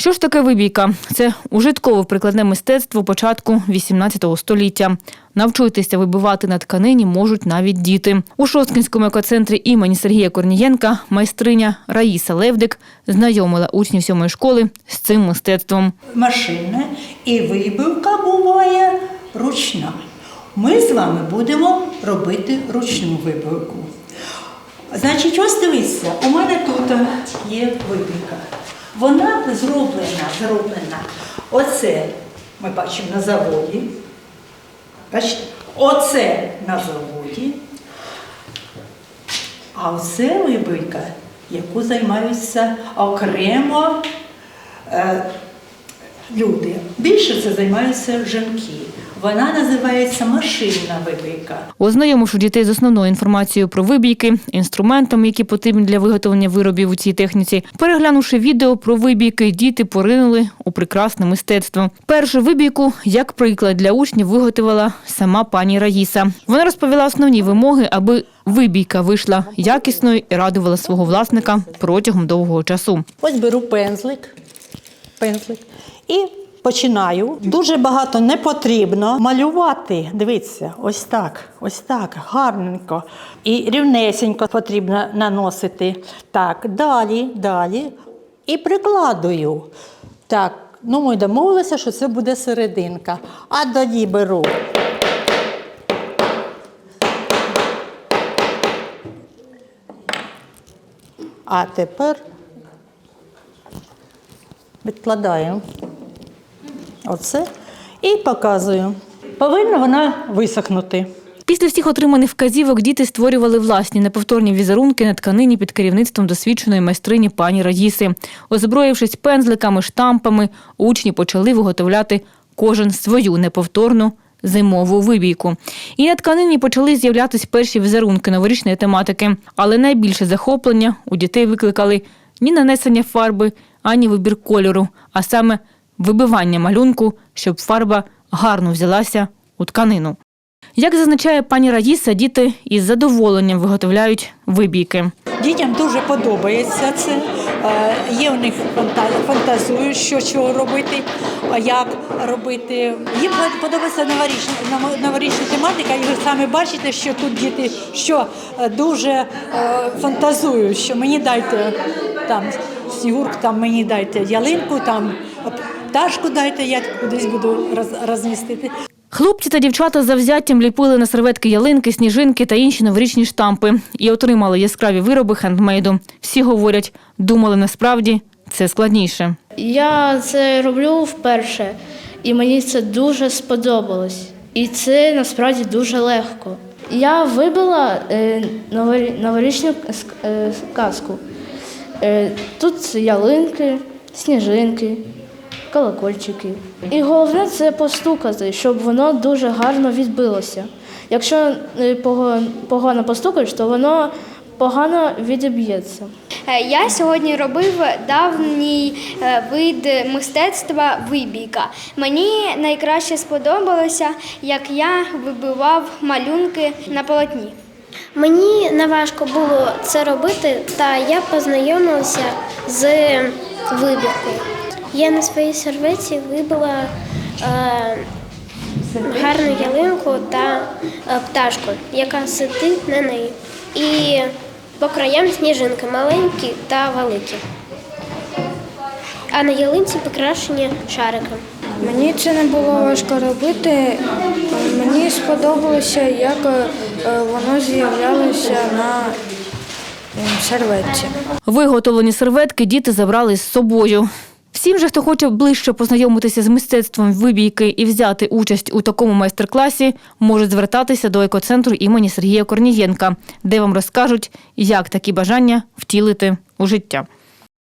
Що ж таке вибійка? Це ужиткове прикладне мистецтво початку 18 століття. Навчитися вибивати на тканині можуть навіть діти. У Шосткінському екоцентрі імені Сергія Корнієнка майстриня Раїса Левдик знайомила учнів сьомої школи з цим мистецтвом. машинне і вибивка буває ручна. Ми з вами будемо робити ручну вибивку. Значить, ось дивіться, у мене тут є вибивка. Вона зроблена, зроблена. Оце ми бачимо на заводі. Бачите? Оце на заводі. А оце вибивка, яку займаються окремо е, люди. Більше це займаються жінки. Вона називається машинна вибійка. Ознайомивши дітей з основною інформацією про вибійки, інструментами, які потрібні для виготовлення виробів у цій техніці, переглянувши відео про вибійки, діти поринули у прекрасне мистецтво. Першу вибійку, як приклад для учнів, виготовила сама пані Раїса. Вона розповіла основні вимоги, аби вибійка вийшла якісною і радувала свого власника протягом довгого часу. Ось беру пензлик, пензлик і починаю. Дуже багато не потрібно малювати. Дивіться, ось так, ось так, гарненько. І рівнесенько потрібно наносити. Так, далі, далі. І прикладую. Так, ну ми домовилися, що це буде серединка. А тоді беру. А тепер відкладаю оце і показую. Повинна вона висохнути. Після всіх отриманих вказівок діти створювали власні неповторні візерунки на тканині під керівництвом досвідченої майстрині пані Раїси. Озброївшись пензликами, штампами, учні почали виготовляти кожен свою неповторну зимову вибійку. І на тканині почали з'являтися перші візерунки новорічної тематики. Але найбільше захоплення у дітей викликали ні нанесення фарби, ані вибір кольору, а саме вибивання малюнку, щоб фарба гарно взялася у тканину. Як зазначає пані Раїса, діти із задоволенням виготовляють вибійки. Дітям дуже подобається це. Е, Є у них фанта- фантазують, що чого робити, а як робити. Їм подобається новорічна, новорічна тематика, і ви самі бачите, що тут діти що е, дуже е, фантазують, що мені дайте там снігурку, там мені дайте ялинку, там пташку дайте, я кудись буду розмістити. Хлопці та дівчата завзяттям ліпили на серветки ялинки, сніжинки та інші новорічні штампи і отримали яскраві вироби хендмейду. Всі говорять, думали насправді це складніше. Я це роблю вперше, і мені це дуже сподобалось. І це насправді дуже легко. Я вибила е, новорі- новорічну с- е, казку. Е, тут ялинки, сніжинки, колокольчики. І головне це постукати, щоб воно дуже гарно відбилося. Якщо е, погано постукаєш, то воно погано відіб'ється. Е, Я сьогодні робив давній е, вид мистецтва вибійка. Мені найкраще сподобалося, як я вибивав малюнки на полотні. Мені не важко було це робити, та я познайомилася з вибіркою. Я на своїй серветці вибила е, гарну ялинку та е, пташку, яка сидить на неї. І по краям сніжинки маленькі та великі. А на ялинці покрашені шариком. Мені це не було важко робити. Мені сподобалося, як е, воно з'являлося на серветці. Виготовлені серветки діти забрали з собою. Всім же, хто хоче ближче познайомитися з мистецтвом вибійки і взяти участь у такому майстер-класі, можуть звертатися до екоцентру імені Сергія Корнієнка, де вам розкажуть, як такі бажання втілити у життя.